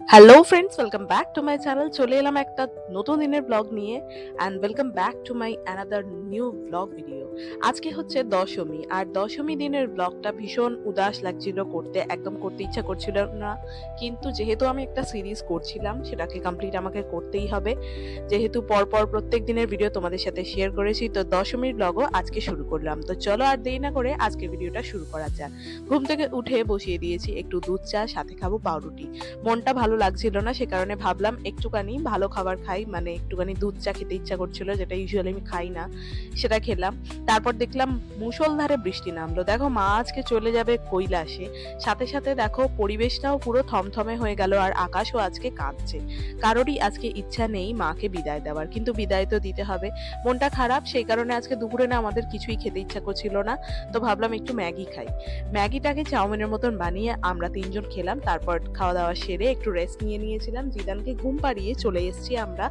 Hello friends welcome back to my channel চলে এলাম একটা নতুন দিনের ব্লগ নিয়ে and welcome back to my another new blog video আজকে হচ্ছে দশমী, আর দশমী দিনের ব্লগটা ভীষণ উদাস লাগছিল করতে, একদম করতে ইচ্ছা করছিল না। কিন্তু যেহেতু আমি একটা সিরিজ করছিলাম, সেটাকে কমপ্লিট আমাকে করতেই হবে। যেহেতু পরপর প্রত্যেক দিনের ভিডিও তোমাদের সাথে শেয়ার করেছি, তো দশমীর ব্লগও আজকে শুরু করলাম। তো চলো আর দেরি না করে আজকের ভিডিওটা শুরু করা যাক। ঘুম থেকে উঠে বসিয়ে দিয়েছি একটু দুধ চা, সাথে খাব পাউরুটি। মনটা ভালো লাগছিল না, সে কারণে ভাবলাম একটুখানি ভালো খাবার খাই মানে একটুখানি দুধ চা খেতে ইচ্ছা করছিল, যেটা ইউজুয়ালি আমি খাই না, সেটা খেলাম। তারপর দেখলাম মুষলধারে বৃষ্টি নামলো। দেখো, মা আজকে চলে যাবে কৈলাসে। সাথে সাথে দেখো পরিবেশটাও পুরো থমথমে হয়ে গেল আর আকাশও আজকে কাঁদছে কারোরই আজকে ইচ্ছা নেই মাকে বিদায় দেওয়ার, কিন্তু বিদায় তো দিতে হবে। মনটা খারাপ, সেই কারণে আজকে দুপুরে না আমাদের কিছুই খেতে ইচ্ছা করছিল না, তো ভাবলাম একটু ম্যাগি খাই। ম্যাগিটাকে চাউমিনের মতন বানিয়ে আমরা তিনজন খেলাম, তারপর খাওয়া দাওয়া সেরে একটু রেস্ট নিয়ে নিয়েছিলাম। জিদানকে ঘুম পাড়িয়ে চলে এসেছি আমরা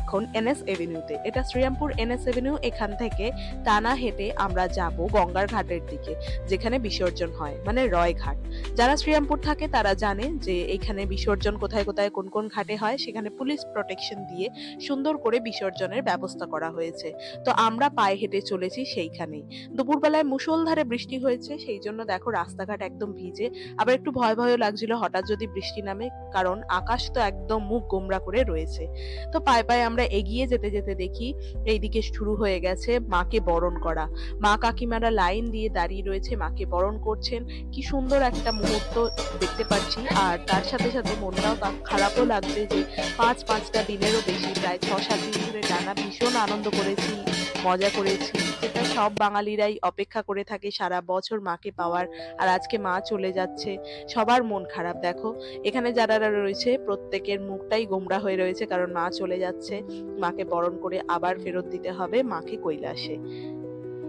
এখন এনএস এভিনিউতে। এটা শ্রীরামপুর এনএস এভিনিউ, এখান থেকে টানা হেঁটে আমরা যাব গঙ্গার ঘাটের দিকে, যেখানে বিসর্জন হয় মানে রয় ঘাট। যারা শ্রীরামপুর থাকে, তারা জানে যে এখানে বিসর্জন কোথায় কোথায়, কোন কোন ঘাটে হয়। সেখানে পুলিশ প্রোটেকশন দিয়ে সুন্দর করে বিসর্জনের ব্যবস্থা করা হয়েছে। তো আমরা পায়ে হেঁটে চলেছি সেইখানেই। দুপুরবেলায় মুষলধারে বৃষ্টি হয়েছে, সেই জন্য দেখো রাস্তাঘাট একদম ভিজে। আবার একটু ভয় ভয়ও লাগছিল, হঠাৎ যদি বৃষ্টি নামে কারণ আকাশ তো একদম মুখ গোমরা করে রয়েছে। তো পায়ে পায়ে আমরা এগিয়ে যেতে যেতে দেখি, এইদিকে শুরু হয়ে গেছে মাকে বরণ করা। মা কাকিমারা লাইন দিয়ে দাঁড়িয়ে রয়েছে, মাকে বরণ করছেন। কি সুন্দর একটা মুহূর্ত দেখতে পাচ্ছি। আর তার সাথে সাথে মনটাও তা- খারাপও লাগছে যে পাঁচ পাঁচটা দিনেরও বেশি, প্রায় ছ সাত দিন ধরে টানা ভীষণ আনন্দ করেছি, মজা করেছি। যেটা সব বাঙালিরাই অপেক্ষা করে থাকে সারা বছর মাকে পাওয়ার, আর আজকে মা চলে যাচ্ছে। সবার মন খারাপ, দেখো। এখানে যারা রয়েছে, প্রত্যেকের মুখটাই গোমরা হয়ে রয়েছে, কারণ মা চলে যাচ্ছে। মাকে বরণ করে আবার ফেরত দিতে হবে, মাকে কৈলাসে।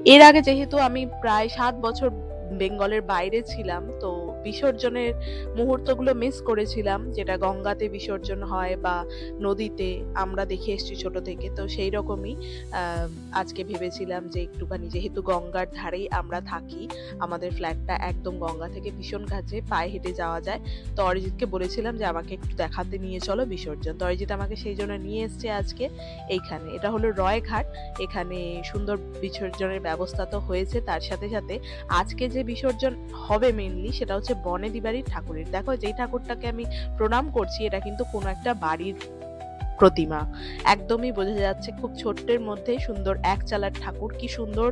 এর আগে যেহেতু আমি প্রায় সাত বছর বেঙ্গলের বাইরে ছিলাম, তো বিসর্জনের মুহূর্তগুলো মিস করেছিলাম, যেটা গঙ্গাতে বিসর্জন হয় বা নদীতে আমরা দেখে এসেছি ছোট থেকে। তো সেই রকমই আজকে ভেবেছিলাম যে একটুখানি যেহেতু গঙ্গার ধারেই আমরা থাকি, আমাদের ফ্ল্যাটটা একদম গঙ্গা থেকে ভীষণ কাছে, পায়ে হেঁটে যাওয়া যায়। তো অরিজিৎকে বলেছিলাম যে আমাকে একটু দেখাতে নিয়ে চলো বিসর্জন। তো অরিজিৎ আমাকে সেই জন্য নিয়ে এসছে আজকে এইখানে। এটা হলো রয়ঘাট। এখানে সুন্দর বিসর্জনের ব্যবস্থা তো হয়েছে। তার সাথে সাথে আজকে যে বিসর্জন হবে মেনলি সেটা হচ্ছে বনেদি বাড়ির ঠাকুরের। দেখো যেই ঠাকুরটাকে আমি প্রণাম করছি এটা কিন্তু কোনো একটা বাড়ির প্রতিমা। একদমই বোঝা যাচ্ছে খুব ছোট্টের মধ্যেই সুন্দর এক চালার ঠাকুর। কি সুন্দর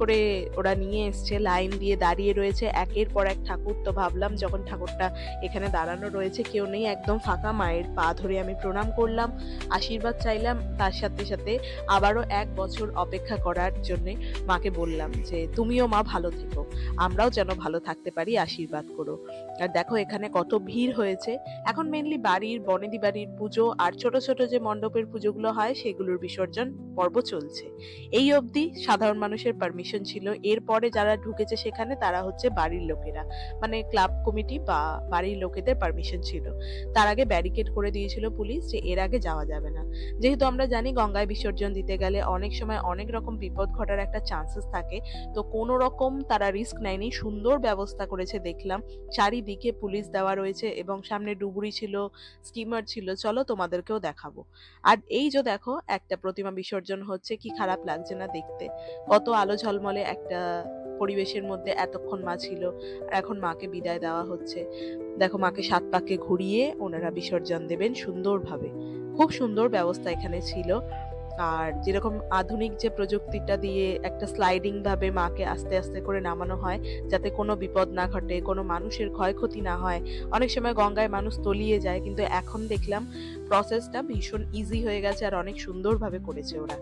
করে ওরা নিয়ে এসছে, লাইন দিয়ে দাঁড়িয়ে রয়েছে। একের পর এক ঠাকুর তো ভাবলাম যখন ঠাকুরটা এখানে দাঁড়ানো রয়েছে, কেউ নেই, একদম ফাঁকা মায়ের পা ধরে আমি প্রণাম করলাম। আশীর্বাদ চাইলাম, তার সাথে সাথে আবারও এক বছর অপেক্ষা করার জন্য মাকে বললাম যে, তুমিও মা ভালো থেকো, আমরাও যেন ভালো থাকতে পারি, আশীর্বাদ করো। আর দেখো এখানে কত ভিড় হয়েছে। এখন মেনলি বাড়ির, বনেদি বাড়ির পুজো আর ছোট ছোট যে মণ্ডপের পুজোগুলো হয়, সেগুলোর বিসর্জন পর্ব চলছে। এই অবধি সাধারণ মানুষের পারমিশন ছিল। এরপরে যারা ঢুকেছে সেখানে তারা হচ্ছে বাড়ির লোকেরা। মানে ক্লাব কমিটি বা বাড়ির লোকেদের পারমিশন ছিল। তার আগে ব্যারিকেড করে দিয়েছিল পুলিশ যে এর আগে যাওয়া যাবে না। যেহেতু আমরা জানি গঙ্গায় বিসর্জন দিতে গেলে অনেক সময় অনেক রকম বিপদ ঘটার একটা চান্সেস থাকে, তো কোনো রকম তারা রিস্ক নেয়নি। সুন্দর ব্যবস্থা করেছে, দেখলাম। চারিদিকে পুলিশ দেওয়া রয়েছে এবং সামনে ডুবুরি ছিল স্টিমার ছিল। চলো তোমাদেরকেও দেখাবো। আর এই যে দেখো, একটা প্রতিমা বিসর্জন হচ্ছে, কি খারাপ লাগছে না দেখতে। কত আলো ঝলমলে একটা পরিবেশের মধ্যে এতক্ষণ মা ছিল এখন মাকে বিদায় দেওয়া হচ্ছে। দেখো, মাকে সাত পাকে ঘুরিয়ে ওনারা বিসর্জন দেবেন সুন্দরভাবে। খুব সুন্দর ব্যবস্থা এখানে ছিল। আর যেরকম আধুনিক যে প্রযুক্তিটা দিয়ে একটা স্লাইডিং ভাবে মাকে আস্তে আস্তে করে নামানো হয়, যাতে কোনো বিপদ না ঘটে, কোনো মানুষের ক্ষয়ক্ষতি না হয়। অনেক সময় গঙ্গায় মানুষ তলিয়ে যায়, কিন্তু এখন দেখলাম প্রসেসটা ভীষণ ইজি হয়ে গেছে আর অনেক সুন্দরভাবে করেছে ওরা।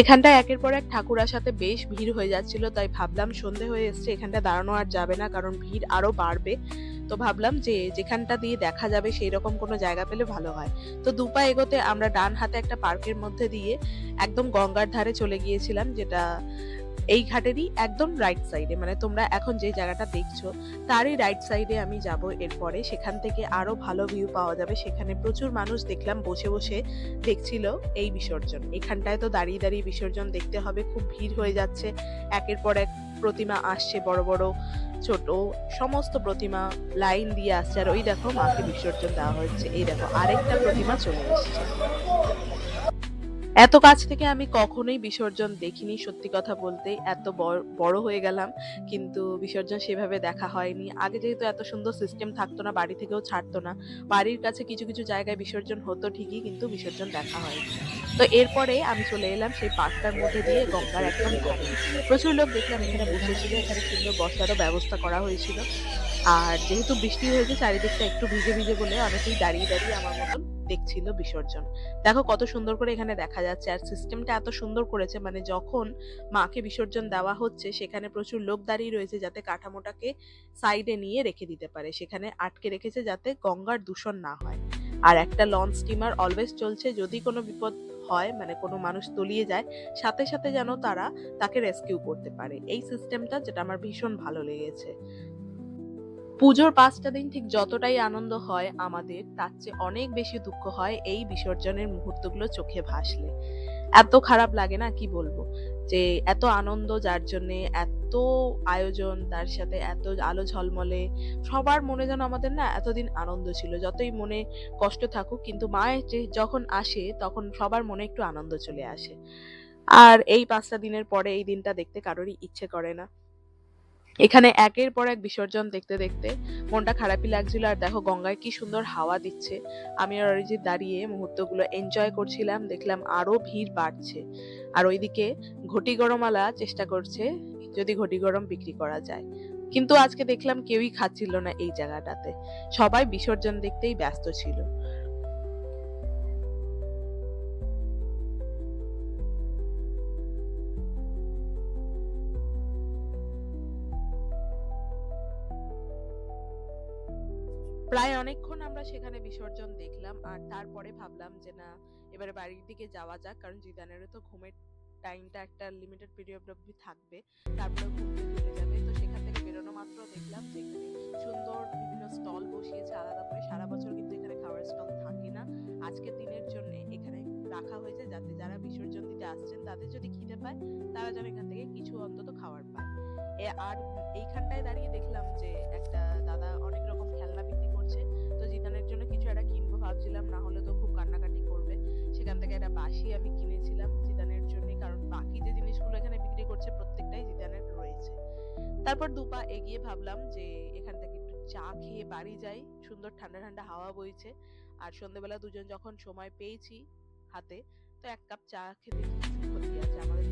এখানটা একের পর এক ঠাকুর সাথে বেশ ভিড় হয়ে যাচ্ছিল, তাই ভাবলাম সন্ধে হয়ে এসছে এখানটা দাঁড়ানো আর যাবে না, কারণ ভিড় আরও বাড়বে। তো ভাবলাম যে যেখানটা দিয়ে দেখা যাবে সেই রকম কোনো জায়গা পেলে ভালো হয়। তো দুপা এগোতে আমরা ডান হাতে একটা পার্কের মধ্যে দিয়ে একদম গঙ্গার ধারে চলে গিয়েছিলাম, যেটা এই ঘাটেরই একদম রাইট সাইডে মানে তোমরা এখন যে জায়গাটা দেখছ, তারই রাইট সাইডে আমি যাব এরপরে। সেখান থেকে আরও ভালো ভিউ পাওয়া যাবে। সেখানে প্রচুর মানুষ দেখলাম বসে বসে দেখছিল এই বিসর্জন। এখানটায় তো দাঁড়িয়ে দাঁড়িয়ে বিসর্জন দেখতে হবে, খুব ভিড় হয়ে যাচ্ছে। একের পর এক প্রতিমা আসছে বড় বড়, ছোট, সমস্ত প্রতিমা লাইন দিয়ে আসছে। আর ওই দেখো মাকে বিসর্জন দেওয়া হচ্ছে এই দেখো, আরেকটা প্রতিমা চলে এসেছে। এত কাছ থেকে আমি কখনোই বিসর্জন দেখিনি, সত্যি কথা বলতে। এত বড়- হয়ে গেলাম, কিন্তু বিসর্জন সেভাবে দেখা হয়নি। আগে যেহেতু এত সুন্দর সিস্টেম থাকতো না, বাড়ি থেকেও ছাড়তো না। বাড়ির কাছে কিছু কিছু জায়গায় বিসর্জন হতো ঠিকই, কিন্তু বিসর্জন দেখা হয়নি। তো এরপরে আমি চলে এলাম সেই পার্কটার মধ্যে দিয়ে গঙ্গার একদম ধারে প্রচুর লোক দেখলাম এখানে বসেছিল, এখানে সুন্দর বসারও ব্যবস্থা করা হয়েছিল। আর যেহেতু বৃষ্টি হয়েছে, চারিদিকটা একটু ভিজে ভিজে বলে অনেকেই দাঁড়িয়ে দাঁড়িয়ে আমার মতন দেখছিল বিসর্জন। দেখো কত সুন্দর করে এখানে দেখা যাচ্ছে আর সিস্টেমটা এত সুন্দর করেছে মানে যখন মাকে বিসর্জন দেওয়া হচ্ছে, সেখানে প্রচুর লোক দাঁড়িয়ে রয়েছে যাতে কাঠামোটাকে সাইডে নিয়ে রেখে দিতে পারে। সেখানে আটকে রেখেছে যাতে গঙ্গার দূষণ না হয়। আর একটা লঞ্চ স্টিমার অলওয়েজ চলছে, যদি কোনো বিপদ হয় মানে কোনো মানুষ তলিয়ে যায়, সাথে সাথে যেন তারা তাকে রেস্কিউ করতে পারে। এই সিস্টেমটা যেটা আমার ভীষণ ভালো লেগেছে। পুজোর পাঁচটা দিন ঠিক যতটাই আনন্দ হয় আমাদের, তার চেয়ে অনেক বেশি দুঃখ হয় এই বিসর্জনের মুহূর্তগুলো চোখে ভাসলে। এত খারাপ লাগে না, কি বলব? যে এত আনন্দ যার জন্যে, এত আয়োজন তার সাথে, এত আলো ঝলমলে, সবার মনে যেন আমাদের না এতদিন আনন্দ ছিল। যতই মনে কষ্ট থাকুক, কিন্তু মায়ের যে যখন আসে, তখন সবার মনে একটু আনন্দ চলে আসে। আর এই পাঁচটা দিনের পরে এই দিনটা দেখতে কারোরই ইচ্ছে করে না। এখানে একের পর এক বিসর্জন দেখতে দেখতে মনটা খারাপই লাগছিল আর দেখো গঙ্গায় কি সুন্দর হাওয়া দিচ্ছে। আমি আর অরিজিৎ দাঁড়িয়ে মুহূর্তগুলো এনজয় করছিলাম, দেখলাম আরও ভিড় বাড়ছে। আর ওইদিকে ঘটি গরমালা চেষ্টা করছে যদি ঘটি গরম বিক্রি করা যায়। কিন্তু আজকে দেখলাম কেউই খাচ্ছিল না এই জায়গাটাতে। সবাই বিসর্জন দেখতেই ব্যস্ত ছিল। প্রায় অনেকক্ষণ আমরা সেখানে বিসর্জন দেখলাম, আর তারপরে ভাবলাম যে না, এবারে বাড়ির দিকে যাওয়া যাক, কারণ জিদানেরও তো ঘুমের টাইমটা একটা লিমিটেড পিরিয়ড অবধি থাকবে। তারপরে চলে যাবে, তো সেখান থেকে বেরোনো মাত্র দেখলাম যে এখানে সুন্দর বিভিন্ন স্টল বসিয়েছে, আলাদা করে। সারা বছর কিন্তু এখানে খাবারের স্টল থাকে না। আজকের দিনের জন্য এখানে রাখা হয়েছে, যাতে যারা বিসর্জন দিতে আসছেন, তাদের যদি খিদে পায়, তারা যেন এখান থেকে কিছু অন্তত খাবার পায়। আর এইখানটায় দাঁড়িয়ে দেখলাম যে একটা দাদা অনেক রকম তো জিদানের জন্য কিছু একটা কিনবো ভাবছিলাম, না হলে তো খুব কান্নাকাটি করবে। সেখান থেকে একটা বাঁশি আমি কিনেছিলাম জিদানের জন্য কারণ বাকি যে জিনিসগুলো এখানে বিক্রি করছে প্রত্যেকটাই জিদানের রয়েছে। তারপর দুপা এগিয়ে ভাবলাম যে এখান থেকে একটু চা খেয়ে বাড়ি যাই। সুন্দর ঠান্ডা ঠান্ডা হাওয়া বইছে। আর সন্ধ্যেবেলা দুজন যখন সময় পেয়েছি হাতে, তো এক কাপ চা খেতে আমাদের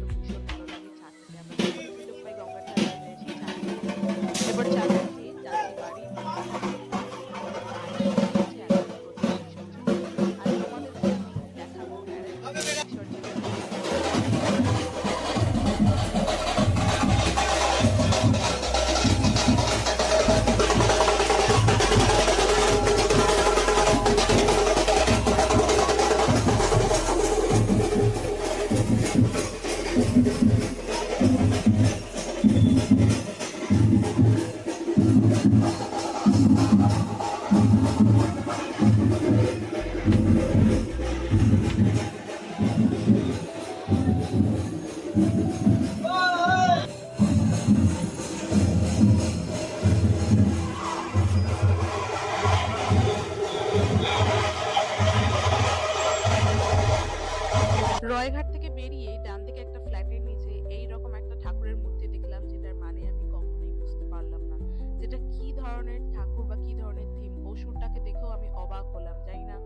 ধরনের ঠাকুর বা কি ধরনের থিম অসুরটাকে দেখেও আমি অবাক হলাম, জানি না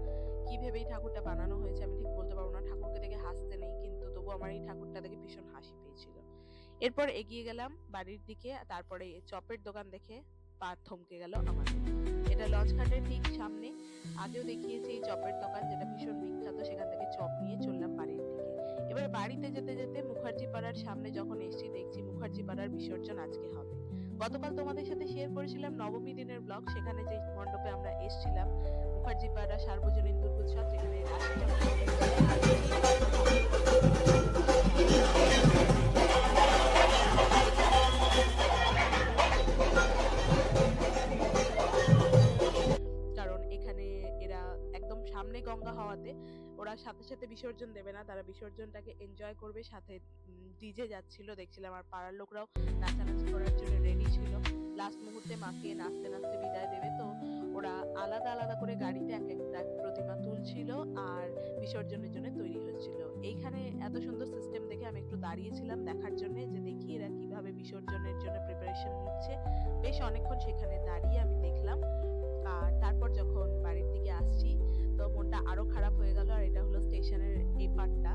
কি ভেবে এই ঠাকুরটা বানানো হয়েছে, আমি ঠিক বলতে পারব না। ঠাকুরকে দেখে হাসতে নেই, কিন্তু তবু আমার এই ঠাকুরটা দেখে ভীষণ হাসি পেয়েছিল। এরপর এগিয়ে গেলাম বাড়ির দিকে, তারপরে চপের দোকান দেখে পা থমকে গেল আমার। এটা লঞ্চ ঘাটের ঠিক সামনে। আগেও দেখিয়েছি এই চপের দোকান, যেটা ভীষণ বিখ্যাত, সেখান থেকে চপ নিয়ে চললাম বাড়ির দিকে। এবার বাড়িতে যেতে যেতে মুখার্জি পাড়ার সামনে যখন এসেছি, দেখছি মুখার্জি পাড়ার বিসর্জন আজকে হবে। গতকাল তোমাদের সাথে শেয়ার করেছিলাম নবমী দিনের ব্লগ সেখানে যে মণ্ডপে আমরা এসেছিলাম মুখার্জি পাড়া সার্বজনীন দুর্গোৎসব, যেখানে সাথে বিসর্জন দেবে না, তারা বিসর্জনটাকে এনজয় করবে, সাথে ডিজে যাচ্ছিল, দেখছিলাম, আর পাড়ার লোকরাও নাচানাচি করার জন্য রেডি ছিল। লাস্ট মুহূর্তে মাকে নাচতে নাচতে বিদায় দেবে, তো ওরা আলাদা আলাদা করে গাড়িতে এক একটা প্রতিমা তুলছিল আর বিসর্জনের জন্য তৈরি হচ্ছিল। এইখানে এত সুন্দর সিস্টেম দেখে আমি একটু দাঁড়িয়েছিলাম দেখার জন্য যে দেখি এরা কীভাবে বিসর্জনের জন্য প্রিপারেশন নিচ্ছে। বেশ অনেকক্ষণ সেখানে দাঁড়িয়ে আমি দেখলাম। আর তারপর যখন বাড়ির দিকে আসছি তো মনটা আরও খারাপ হয়ে গেল, আর এটা হলো স্টেশনের এই পার্টটা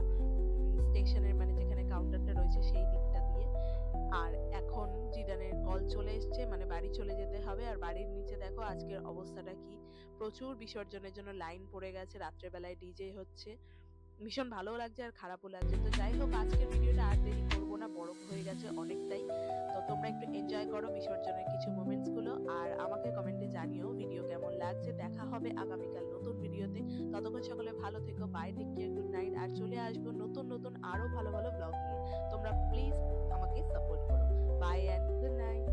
স্টেশনের মানে যেখানে কাউন্টারটা রয়েছে সেই দিকটা দিয়ে। আর এখন জিদানের কল চলে এসছে মানে বাড়ি চলে যেতে হবে। আর বাড়ির নিচে দেখো আজকের অবস্থাটা কি? প্রচুর বিসর্জনের জন্য লাইন পড়ে গেছে, রাত্রেবেলায় ডিজে হচ্ছে। ভীষণ ভালো লাগছে আর খারাপও লাগছে। তো যাই হোক, আজকের ভিডিওটা আর দেরি করব না বড় হয়ে গেছে অনেকটাই। তো তোমরা একটু এনজয় করো বিসর্জনের কিছু মোমেন্টসগুলো, আর আমাকে কমেন্টে জানিও ভিডিও কেমন লাগছে। দেখা হবে আগামীকাল। ভিডিওতে ততক্ষণ সকলে ভালো থেকো bye take care good night আর চলে আসব নতুন নতুন আরও ভালো ভালো ব্লগ নিয়ে। তোমরা প্লিজ আমাকে সাপোর্ট করো। By and good night